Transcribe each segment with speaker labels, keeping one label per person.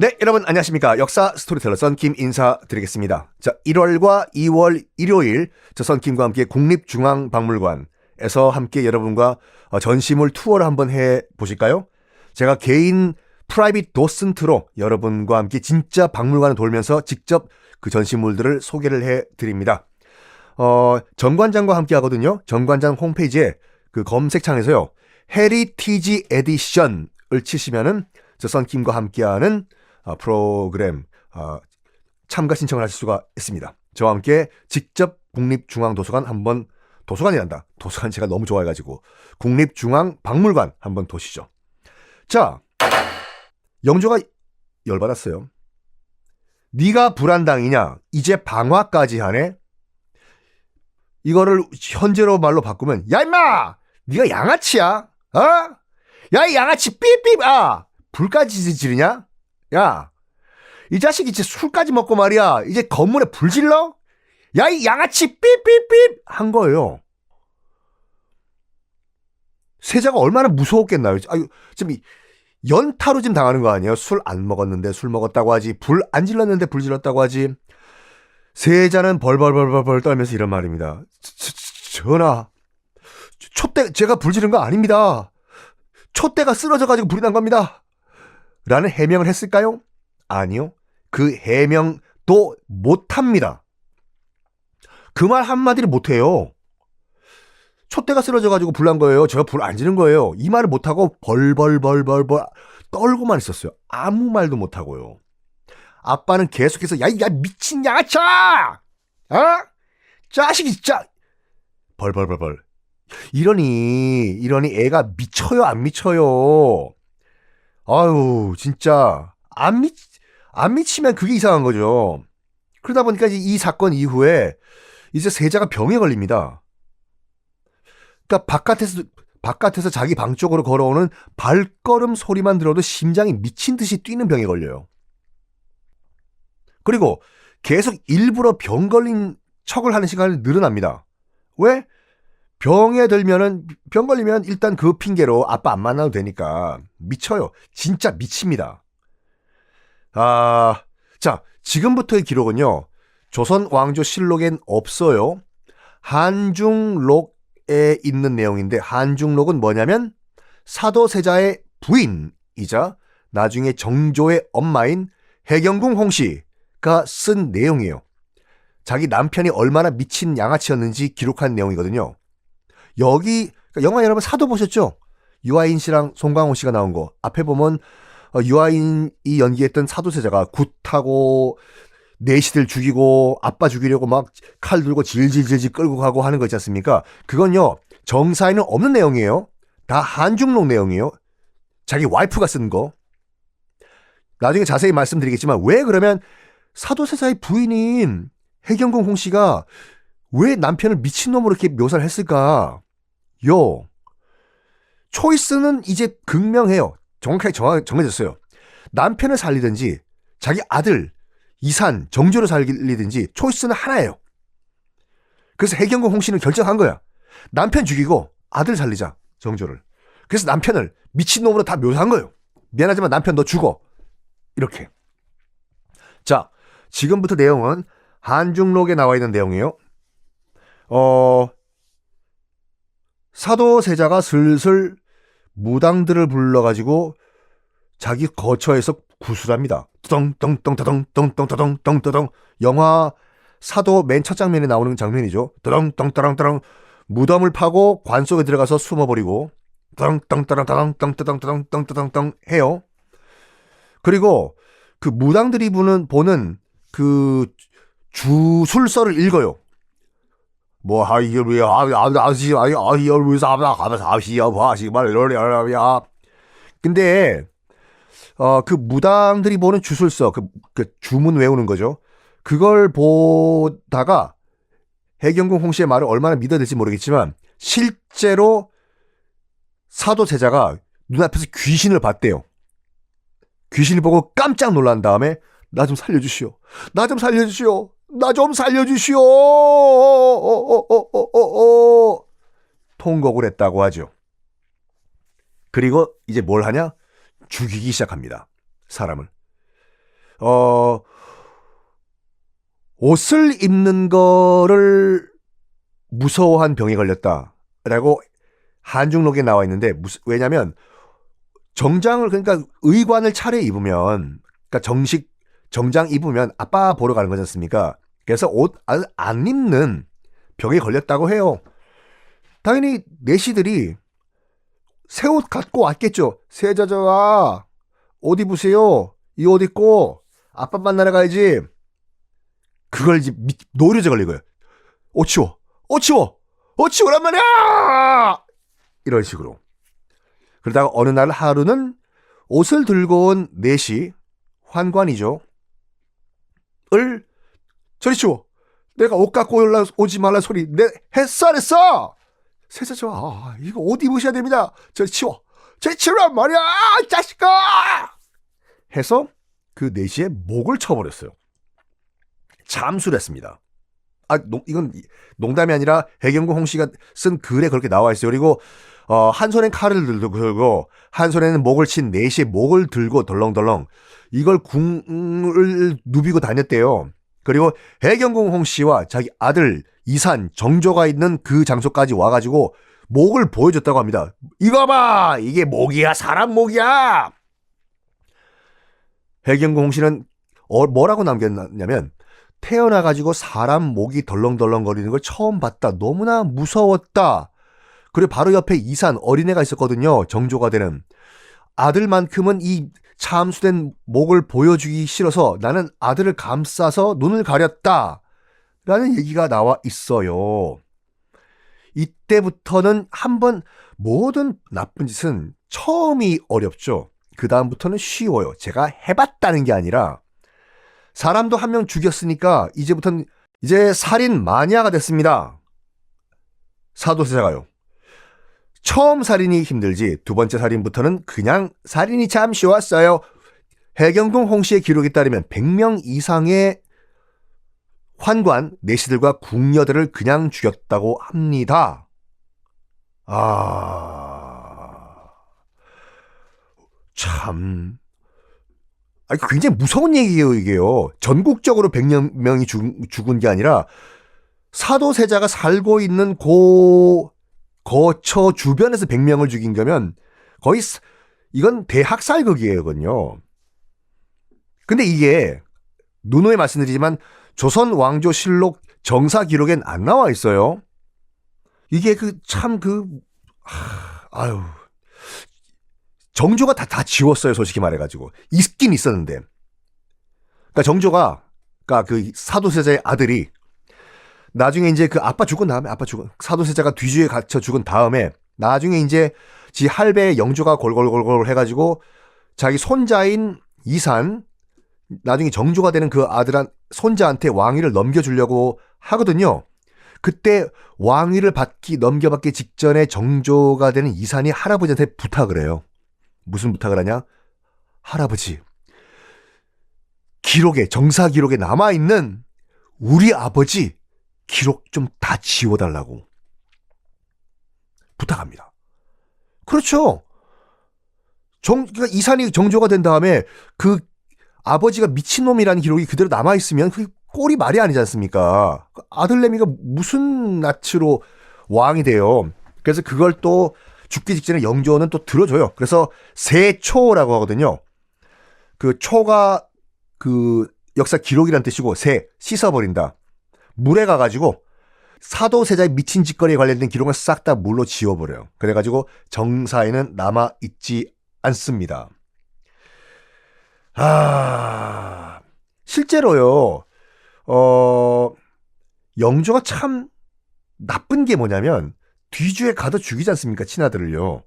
Speaker 1: 네, 여러분 안녕하십니까. 역사 스토리텔러 썬킴 인사드리겠습니다. 자, 1월과 2월 일요일 저 썬킴과 함께 국립중앙박물관에서 함께 여러분과 어, 전시물 투어를 한번 해 보실까요? 제가 개인 프라이빗 도슨트로 여러분과 함께 진짜 박물관을 돌면서 직접 그 전시물들을 소개를 해 드립니다. 어, 정관장과 함께 하거든요. 정관장 홈페이지에 그 검색창에서요. 헤리티지 에디션을 치시면은 저 썬킴과 함께하는 어, 프로그램 어, 참가 신청을 하실 수가 있습니다. 저와 함께 직접 국립중앙도서관 한번 도서관이란다. 도서관 제가 너무 좋아해가지고 국립중앙박물관 한번 도시죠. 자, 영조가 열받았어요. 네가 불안당이냐? 이제 방화까지 하네? 이거를 현재로 말로 바꾸면 야 임마! 네가 양아치야? 어? 야 이 양아치 삐삐 아! 불까지 지르냐? 야, 이 자식이 이제 술까지 먹고 말이야. 이제 건물에 불 질러? 야, 이 양아치 삐삐삐! 한 거예요. 세자가 얼마나 무서웠겠나요? 아유, 지금 이 연타로 지금 당하는 거 아니에요? 술 안 먹었는데 술 먹었다고 하지. 불 안 질렀는데 불 질렀다고 하지. 세자는 벌벌벌벌벌 떨면서 이런 말입니다. 전하, 촛대, 제가 불 지른 거 아닙니다. 촛대가 쓰러져가지고 불이 난 겁니다. 라는 해명을 했을까요? 아니요. 그 해명도 못합니다. 그 말 한마디를 못해요. 촛대가 쓰러져가지고 불난 거예요. 제가 불 안 지른 거예요. 이 말을 못하고 벌벌벌벌벌 떨고만 있었어요. 아무 말도 못하고요. 아빠는 계속해서 야, 야 미친 양아차! 어? 자식이 진짜 벌벌벌벌 이러니 이러니 애가 미쳐요 안 미쳐요 아유 진짜. 안 미, 안 미치면 그게 이상한 거죠. 그러다 보니까 이제 이 사건 이후에 이제 세자가 병에 걸립니다. 그러니까 바깥에서 바깥에서 자기 방 쪽으로 걸어오는 발걸음 소리만 들어도 심장이 미친 듯이 뛰는 병에 걸려요. 그리고 계속 일부러 병 걸린 척을 하는 시간이 늘어납니다. 왜? 병에 들면은 병 걸리면 일단 그 핑계로 아빠 안 만나도 되니까 미쳐요. 진짜 미칩니다. 아, 자, 지금부터의 기록은요. 조선 왕조 실록엔 없어요. 한중록에 있는 내용인데 한중록은 뭐냐면 사도세자의 부인이자 나중에 정조의 엄마인 해경궁 홍씨가 쓴 내용이에요. 자기 남편이 얼마나 미친 양아치였는지 기록한 내용이거든요. 여기 그러니까 영화 여러분 사도 보셨죠? 유아인 씨랑 송강호 씨가 나온 거 앞에 보면 어, 유아인이 연기했던 사도세자가 굿하고 내시들 죽이고 아빠 죽이려고 막 칼 들고 질질질질 끌고 가고 하는 거 있지 않습니까? 그건요 정사에는 없는 내용이에요. 다 한중록 내용이에요. 자기 와이프가 쓴 거. 나중에 자세히 말씀드리겠지만 왜 그러면 사도세자의 부인인 해경궁 홍 씨가 왜 남편을 미친놈으로 이렇게 묘사를 했을까? 요. 초이스는 이제 극명해요. 정확하게 정하, 정해졌어요. 남편을 살리든지 자기 아들 이산 정조를 살리든지 초이스는 하나예요. 그래서 해경궁 홍 씨는 결정한 거야. 남편 죽이고 아들 살리자 정조를. 그래서 남편을 미친놈으로 다 묘사한 거예요. 미안하지만 남편 너 죽어. 이렇게. 자, 지금부터 내용은 한중록에 나와 있는 내용이에요. 어, 사도세자가 슬슬 무당들을 불러가지고 자기 거처에서 구술합니다. 덩덩덩덩덩덩덩덩덩덩덩 영화 사도 맨 첫 장면에 나오는 장면이죠. 덩덩덩덩덩 무덤을 파고 관 속에 들어가서 숨어버리고 덩덩덩덩덩덩덩덩덩덩덩 해요. 그리고 그 무당들이 부는 보는 그 주술서를 읽어요. 뭐 하이얼 아시 아이얼 위서 아바 가면서 아시야 바시 말 이러냐 근데 어 그 무당들이 보는 주술서 그, 그 주문 외우는 거죠. 그걸 보다가 해경궁 홍 씨의 말을 얼마나 믿어야 될지 모르겠지만 실제로 사도 제자가 눈앞에서 귀신을 봤대요. 귀신을 보고 깜짝 놀란 다음에 나 좀 살려주시오. 나 좀 살려주시오. 나 좀 살려주시오. 통곡을 했다고 하죠. 그리고 이제 뭘 하냐? 죽이기 시작합니다. 사람을. 어, 옷을 입는 거를 무서워한 병에 걸렸다라고 한중록에 나와 있는데 왜냐면 정장을 그러니까 의관을 차례 입으면 그러니까 정식 정장 입으면 아빠 보러 가는 거지 않습니까? 그래서 옷 안 입는 병에 걸렸다고 해요. 당연히 내시들이 새 옷 갖고 왔겠죠. 세자자와 옷 입으세요. 이 옷 입고 아빠 만나러 가야지. 그걸 이제 미- 노려져 거예요. 옷 치워. 옷 치워. 옷 치우란 말이야! 이런 식으로. 그러다가 어느 날 하루는 옷을 들고 온 넷이 환관이죠. 을 저리 치워. 내가 옷 갖고 올라 오지 말라 소리 내 했어 안 했어? 세자저 아, 이거 옷 입으셔야 됩니다. 저리 치워. 저리 치우란 말이야, 이 자식아! 해서 그 넷이의 목을 쳐버렸어요. 잠수를 했습니다. 아, 농, 이건 농담이 아니라 해경구 홍 씨가 쓴 글에 그렇게 나와 있어요. 그리고 어, 한 손엔 칼을 들고 한 손에는 목을 친 넷이 목을 들고 덜렁덜렁 이걸 궁을 누비고 다녔대요. 그리고 해경궁 홍 씨와 자기 아들 이산 정조가 있는 그 장소까지 와가지고 목을 보여줬다고 합니다. 이거 봐, 이게 목이야, 사람 목이야. 해경궁 홍 씨는 어, 뭐라고 남겼냐면 태어나가지고 사람 목이 덜렁덜렁 거리는 걸 처음 봤다. 너무나 무서웠다. 그리고 바로 옆에 이산 어린애가 있었거든요. 정조가 되는. 아들만큼은 이 참수된 목을 보여주기 싫어서 나는 아들을 감싸서 눈을 가렸다. 라는 얘기가 나와 있어요. 이때부터는 한번 모든 나쁜 짓은 처음이 어렵죠. 그다음부터는 쉬워요. 제가 해봤다는 게 아니라 사람도 한 명 죽였으니까 이제부터는 이제 살인 마니아가 됐습니다. 사도세자가요. 처음 살인이 힘들지 두 번째 살인부터는 그냥 살인이 참 쉬웠어요. 해경궁 홍씨의 기록에 따르면 100명 이상의 환관 내시들과 궁녀들을 그냥 죽였다고 합니다. 아, 참. 아, 굉장히 무서운 얘기예요, 이게요. 전국적으로 100명이 죽, 죽은 게 아니라 사도세자가 살고 있는 고 거처 주변에서 100명을 죽인 거면 거의 스- 이건 대학살극이에요,거든요. 근데 이게 누누이 말씀드리지만 조선 왕조 실록 정사 기록엔 안 나와 있어요. 이게 그 참 그 아유 정조가 다다 지웠어요, 솔직히 말해가지고 있긴 있었는데. 그러니까 정조가 그러니까 그 사도세자의 아들이 나중에 이제 그 아빠 죽은 다음에 아빠 죽은 사도세자가 뒤주에 갇혀 죽은 다음에 나중에 이제 지 할배 영조가 골골골골 해가지고 자기 손자인 이산 나중에 정조가 되는 그 아들한 손자한테 왕위를 넘겨주려고 하거든요. 그때 왕위를 받기 넘겨받기 직전에 정조가 되는 이산이 할아버지한테 부탁을 해요. 무슨 부탁을 하냐? 할아버지, 기록에 정사 기록에 남아 있는 우리 아버지 기록 좀 다 지워달라고 부탁합니다. 그렇죠. 정, 그러니까 이산이 정조가 된 다음에 그 아버지가 미친놈이라는 기록이 그대로 남아있으면 그 꼴이 말이 아니지 않습니까? 그 아들내미가 무슨 낯으로 왕이 돼요. 그래서 그걸 또 죽기 직전에 영조는 또 들어줘요. 그래서 세초라고 하거든요. 그 초가 그 역사 기록이란 뜻이고 새 씻어버린다. 물에 가가지고 사도세자의 미친 짓거리에 관련된 기록을 싹 다 물로 지워버려요. 그래가지고 정사에는 남아있지 않습니다. 아, 실제로요, 어, 영조가 참 나쁜 게 뭐냐면, 뒤주에 가둬 죽이지 않습니까? 친아들을요.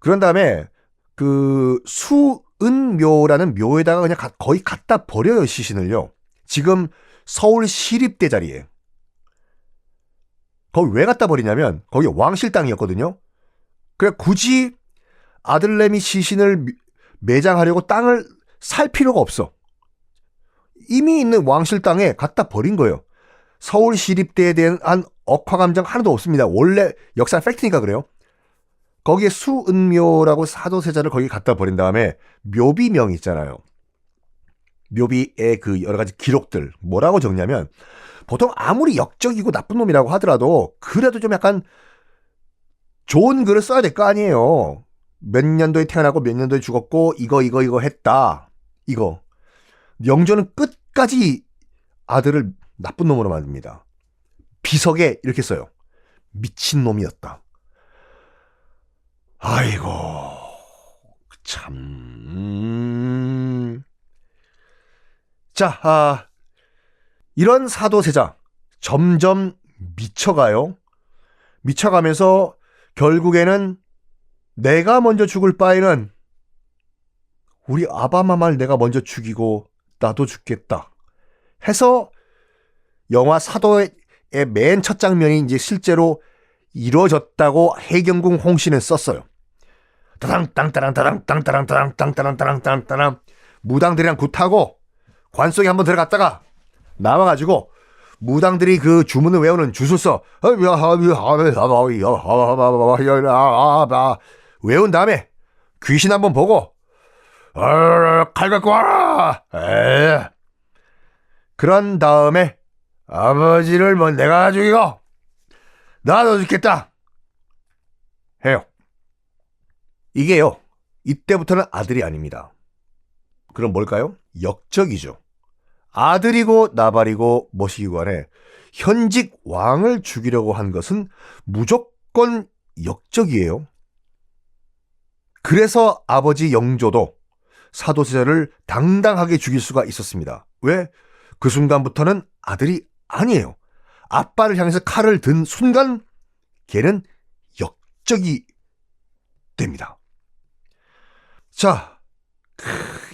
Speaker 1: 그런 다음에, 그, 수은묘라는 묘에다가 그냥 가- 거의 갖다 버려요, 시신을요. 지금 서울 시립대 자리에. 거기 왜 갖다 버리냐면, 거기 왕실 땅이었거든요. 그래, 굳이 아들내미 시신을 미- 매장하려고 땅을 살 필요가 없어. 이미 있는 왕실 땅에 갖다 버린 거예요. 서울 시립대에 대한 억화감정 하나도 없습니다. 원래 역사 팩트니까 그래요. 거기에 수은묘라고 사도세자를 거기 갖다 버린 다음에 묘비명 있잖아요. 묘비의 그 여러 가지 기록들 뭐라고 적냐면 보통 아무리 역적이고 나쁜 놈이라고 하더라도 그래도 좀 약간 좋은 글을 써야 될 거 아니에요. 몇 년도에 태어나고 몇 년도에 죽었고 이거 이거 이거 했다. 이거. 영조는 끝까지 아들을 나쁜 놈으로 만듭니다. 비석에 이렇게 써요. 미친 놈이었다. 아이고 참. 음. 자, 아, 이런 사도세자 점점 미쳐가요. 미쳐가면서 결국에는 내가 먼저 죽을 바에는 우리 아바마마를 내가 먼저 죽이고 나도 죽겠다. 해서 영화 사도의 맨 첫 장면이 이제 실제로 이루어졌다고 해경궁 홍씨는 썼어요. 따당 땅따랑 따당 땅따랑 따당 땅따랑 따랑 따랑 따랑 무당들이랑 굿하고 관 속에 한번 들어갔다가 나와가지고 무당들이 그 주문을 외우는 주술서 외운 다음에 귀신 한번 보고 칼 갖고 와라! 에. 그런 다음에 아버지를 뭐 내가 죽이고 나도 죽겠다! 해요. 이게요 이때부터는 아들이 아닙니다. 그럼 뭘까요? 역적이죠 아들이고 나발이고 뭐시기고 간에 현직 왕을 죽이려고 한 것은 무조건 역적이에요. 그래서 아버지 영조도 사도세자를 당당하게 죽일 수가 있었습니다. 왜? 그 순간부터는 아들이 아니에요. 아빠를 향해서 칼을 든 순간 걔는 역적이 됩니다. 자,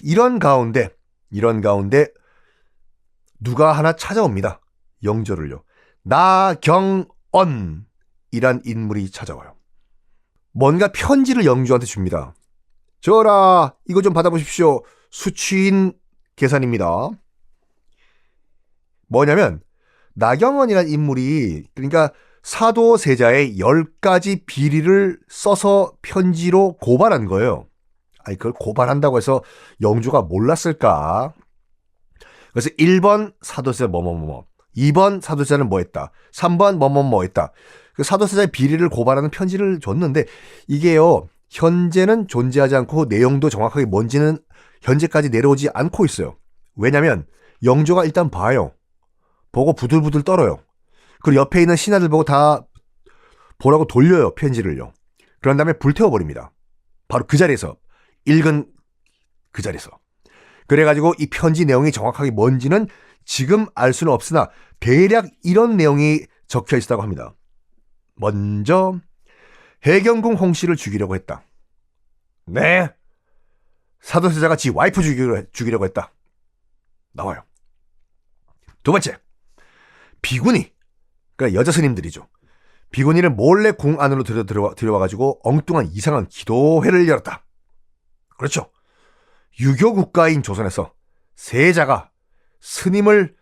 Speaker 1: 이런 가운데, 이런 가운데 누가 하나 찾아옵니다. 영조를요. 나경언이란 인물이 찾아와요. 뭔가 편지를 영조한테 줍니다. 저라, 이거 좀 받아보십시오. 수취인 계산입니다. 뭐냐면, 나경원이라는 인물이, 그러니까 사도세자의 10가지 비리를 써서 편지로 고발한 거예요. 아니, 그걸 고발한다고 해서 영조가 몰랐을까? 그래서 1번 사도세자 뭐뭐뭐 2번 사도세자는 뭐 했다. 3번 뭐뭐 뭐 했다. 그 사도세자의 비리를 고발하는 편지를 줬는데 이게요. 현재는 존재하지 않고 내용도 정확하게 뭔지는 현재까지 내려오지 않고 있어요. 왜냐면 영조가 일단 봐요. 보고 부들부들 떨어요. 그리고 옆에 있는 신하들 보고 다 보라고 돌려요. 편지를요. 그런 다음에 불태워버립니다. 바로 그 자리에서 읽은 그 자리에서. 그래가지고 이 편지 내용이 정확하게 뭔지는 지금 알 수는 없으나 대략 이런 내용이 적혀 있다고 합니다. 먼저 해경궁 홍 씨를 죽이려고 했다. 네. 사도세자가 지 와이프 죽이려, 죽이려고 했다. 나와요. 두 번째. 비구니. 그러니까 여자 스님들이죠. 비구니를 몰래 궁 안으로 들여와가지고 엉뚱한 이상한 기도회를 열었다. 그렇죠. 유교 국가인 조선에서 세자가 스님을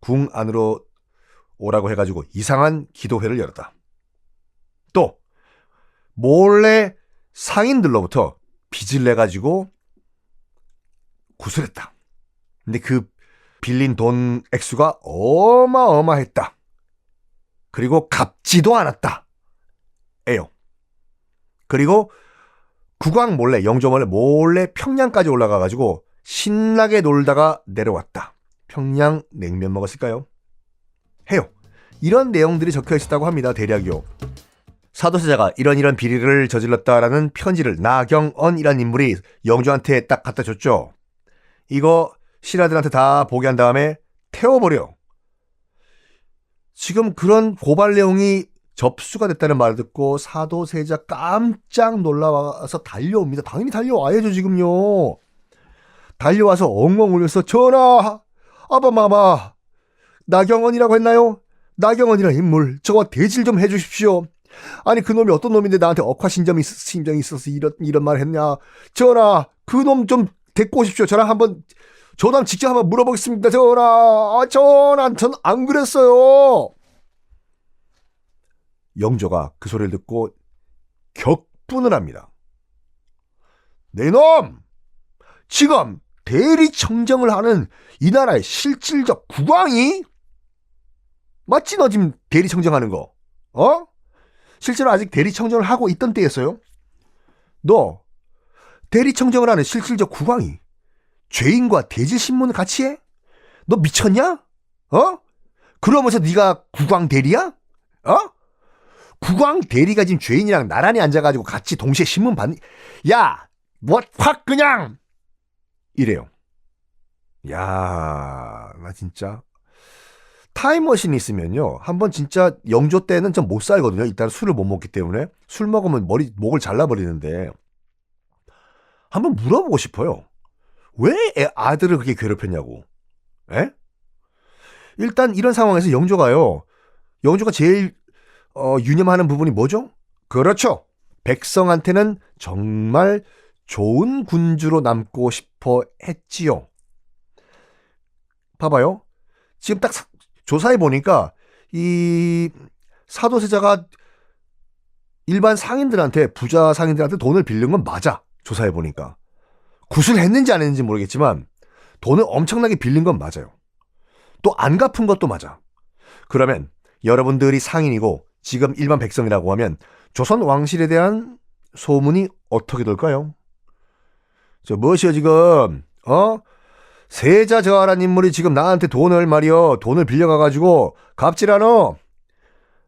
Speaker 1: 궁 안으로 오라고 해가지고 이상한 기도회를 열었다. 또 몰래 상인들로부터 빚을 내가지고 구술했다. 근데 그 빌린 돈 액수가 어마어마했다. 그리고 갚지도 않았다. 에요. 그리고 국왕 몰래 영조 몰래 몰래 평양까지 올라가 가지고 신나게 놀다가 내려왔다. 평양 냉면 먹었을까요? 해요. 이런 내용들이 적혀 있었다고 합니다. 대략이요. 사도세자가 이런 이런 비리를 저질렀다라는 편지를 나경언이라는 인물이 영조한테 딱 갖다 줬죠. 이거 신하들한테 다 보게 한 다음에 태워버려. 지금 그런 고발 내용이 접수가 됐다는 말을 듣고 사도세자 깜짝 놀라와서 달려옵니다. 당연히 달려와야죠, 지금요. 달려와서 엉엉 울면서 전하, 아바마마, 나경원이라고 했나요? 나경원이라는 인물, 저와 대질 좀 해주십시오. 아니 그놈이 어떤 놈인데 나한테 억하심정이 심정이 있어서 이런 이런 말 했냐? 전하, 그놈 좀 데리고 오십시오. 저랑 한번 한번 직접 한번 물어보겠습니다. 전하, 아, 전하, 전 안 그랬어요. 영조가 그 소리를 듣고 격분을 합니다. 내 놈! 지금 대리청정을 하는 이 나라의 실질적 국왕이 맞지 너 지금 대리청정하는 거 어? 실제로 아직 대리청정을 하고 있던 때였어요 너 대리청정을 하는 실질적 국왕이 죄인과 대질신문을 같이 해? 너 미쳤냐? 어? 그러면서 네가 국왕 대리야? 어? 국왕 대리가 지금 죄인이랑 나란히 앉아가지고 같이 동시에 신문 받니? 야, 뭐 확 그냥 이래요. 야, 나 진짜 타임머신이 있으면요. 한번 진짜 영조 때는 좀 못 살거든요. 일단 술을 못 먹기 때문에 술 먹으면 머리 목을 잘라버리는데 한번 물어보고 싶어요. 왜 애- 아들을 그렇게 괴롭혔냐고. 에? 일단 이런 상황에서 영조가요. 영조가 제일 어, 유념하는 부분이 뭐죠? 그렇죠. 백성한테는 정말 좋은 군주로 남고 싶어 했지요. 봐봐요. 지금 딱 사- 조사해 보니까 이 사도세자가 일반 상인들한테 부자 상인들한테 돈을 빌린 건 맞아. 조사해 보니까 구술했는지 안 했는지 모르겠지만 돈을 엄청나게 빌린 건 맞아요. 또 안 갚은 것도 맞아. 그러면 여러분들이 상인이고 지금 일반 백성이라고 하면 조선 왕실에 대한 소문이 어떻게 될까요? 저 무엇이요 지금? 어? 세자 저하란 인물이 지금 나한테 돈을 말이여 돈을 빌려가가지고 갑질하노?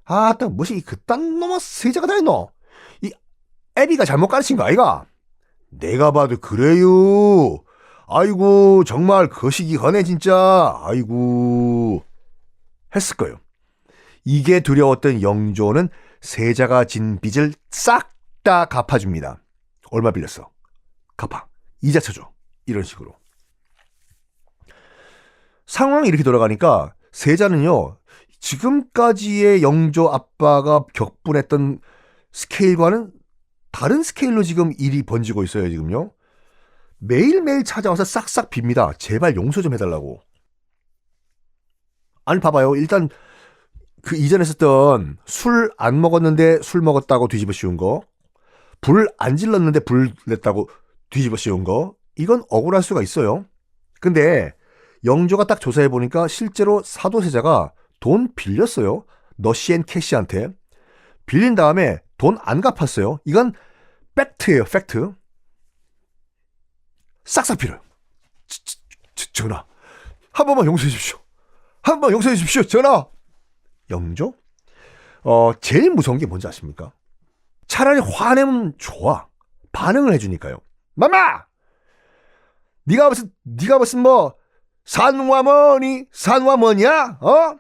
Speaker 1: 아따 무엇이 그딴 놈의 세자가 다 있노? 이 애비가 잘못 가르친 거 아이가? 내가 봐도 그래요. 아이고 정말 거시기 하네 진짜. 아이고. 했을 거예요 이게 두려웠던 영조는 세자가 진 빚을 싹 다 갚아줍니다. 얼마 빌렸어? 갚아. 이자 쳐줘. 이런 식으로. 상황이 이렇게 돌아가니까 세자는요 지금까지의 영조 아빠가 격분했던 스케일과는 다른 스케일로 지금 일이 번지고 있어요 지금요. 매일매일 찾아와서 싹싹 빕니다. 제발 용서 좀 해달라고. 아니 봐봐요. 일단 그 이전에 썼던 술 안 먹었는데 술 먹었다고 뒤집어 씌운 거 불 안 질렀는데 불 냈다고 뒤집어 씌운 거 이건 억울할 수가 있어요 근데 영조가 딱 조사해 보니까 실제로 사도세자가 돈 빌렸어요. 너시앤 캐시한테 빌린 다음에 돈 안 갚았어요. 이건 팩트예요, 팩트. 싹싹 빌어요. 전하, 한 번만 용서해 주십시오. 한번 용서해 주십시오, 전하. 영조? 어, 제일 무서운 게 뭔지 아십니까? 차라리 화내면 좋아. 반응을 해주니까요. 마마! 네가 무슨 네가 무슨 뭐 산와머니 산와머니야? 어?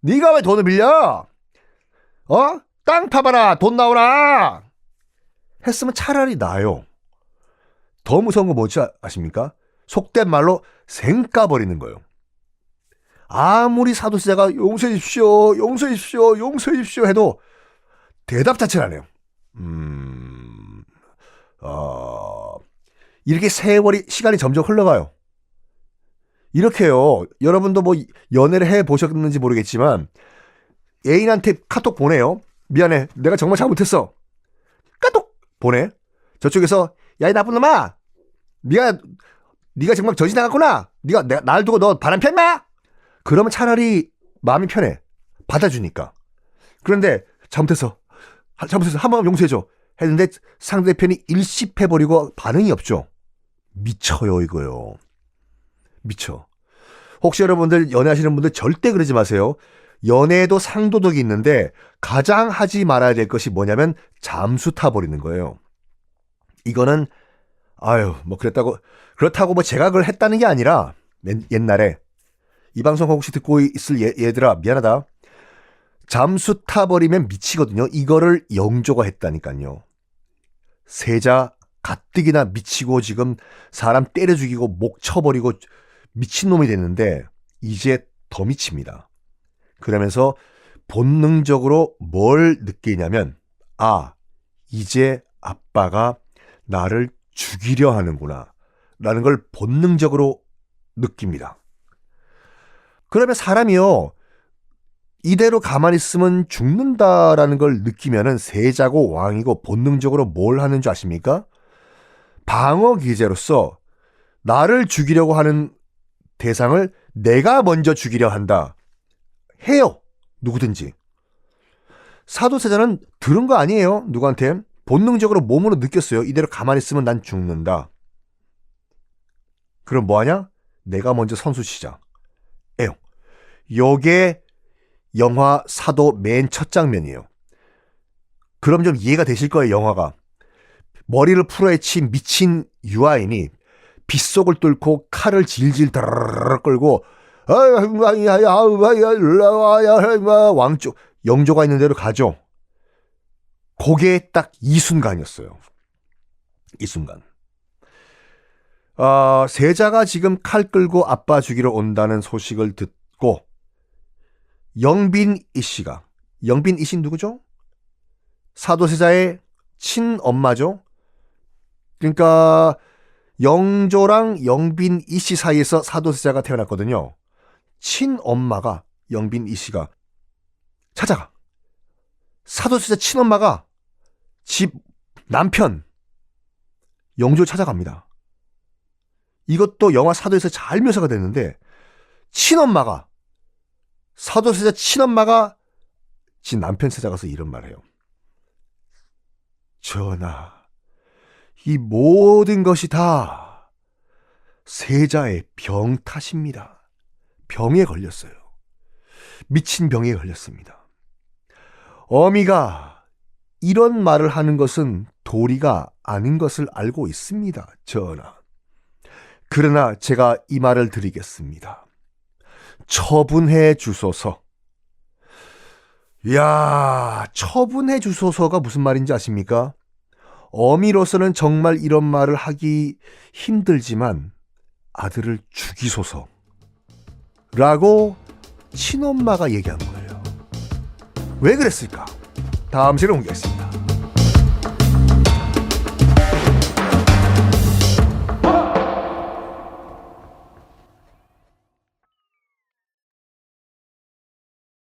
Speaker 1: 네가 왜 돈을 빌려? 어? 땅 파봐라 돈 나오라 했으면 차라리 나요. 더 무서운 거 뭔지 아- 아십니까? 속된 말로 생까버리는 거예요. 아무리 사도세자가 용서해 주십시오, 용서해 주십시오, 용서해 주십시오 해도 대답 자체를 안 해요. 음, 어, 이렇게 세월이 시간이 점점 흘러가요. 이렇게요. 여러분도 뭐 연애를 해 보셨는지 모르겠지만 애인한테 카톡 보내요. 미안해. 내가 정말 잘못했어. 카톡 보내. 저쪽에서 야 이 나쁜 놈아. 네가 네가 정말 정신 나갔구나. 네가 내, 날 두고 너 바람 폈나? 그러면 차라리 마음이 편해. 받아주니까. 그런데. 하- 잘못했어. 한번 용서해줘. 했는데 상대편이 일십해버리고 반응이 없죠. 미쳐요 이거요. 미쳐. 혹시 여러분들 연애하시는 분들 절대 그러지 마세요. 연애에도 상도덕이 있는데 가장 하지 말아야 될 것이 뭐냐면 잠수 타버리는 거예요. 이거는 아유 뭐 그랬다고 그렇다고 뭐 제가 그걸 했다는 게 아니라 맨- 옛날에 이 방송 혹시 듣고 있을 얘, 얘들아 미안하다. 잠수 타버리면 미치거든요. 이거를 영조가 했다니까요. 세자 가뜩이나 미치고 지금 사람 때려 죽이고 목 쳐버리고 미친놈이 됐는데 이제 더 미칩니다. 그러면서 본능적으로 뭘 느끼냐면 아 이제 아빠가 나를 죽이려 하는구나 라는 걸 본능적으로 느낍니다. 그러면 사람이요 이대로 가만히 있으면 죽는다라는 걸 느끼면은 세자고 왕이고 본능적으로 뭘 하는 줄 아십니까? 방어 기제로서 나를 죽이려고 하는 대상을 내가 먼저 죽이려 한다. 해요. 누구든지. 사도세자는 들은 거 아니에요. 누구한테. 본능적으로 몸으로 느꼈어요. 이대로 가만히 있으면 난 죽는다. 그럼 뭐하냐? 내가 먼저 선수 치자. 요게 영화 사도 맨 첫 장면이에요. 그럼 좀 이해가 되실 거예요, 영화가. 머리를 풀어헤친 미친 유아인이 빗속을 뚫고 칼을 질질 다르르 끌고 왕쪽 영조가 있는 대로 가죠. 그게 딱 이 순간이었어요. 이 순간. 아, 세자가 지금 칼 끌고 아빠 죽이러 온다는 소식을 듣고 영빈 이 씨가 영빈 이씨 누구죠? 사도세자의 친엄마죠. 그러니까 영조랑 영빈 이씨 사이에서 사도세자가 태어났거든요. 친엄마가 영빈 이 씨가 찾아가. 사도세자 친엄마가 집 남편 영조 찾아갑니다. 이것도 영화 사도에서 잘 묘사가 됐는데 친엄마가 사도세자 친엄마가 지 남편 찾아가서 이런 말을 해요. 전하, 이 모든 것이 다 세자의 병 탓입니다. 병에 걸렸어요. 미친 병에 걸렸습니다. 어미가 이런 말을 하는 것은 도리가 아닌 것을 알고 있습니다. 전하. 그러나 제가 이 말을 드리겠습니다. 처분해 주소서. 이야, 처분해 주소서가 무슨 말인지 아십니까? 어미로서는 정말 이런 말을 하기 힘들지만 아들을 죽이소서. 라고 친엄마가 얘기한 거예요. 왜 그랬을까? 다음 시간에 공개하겠습니다.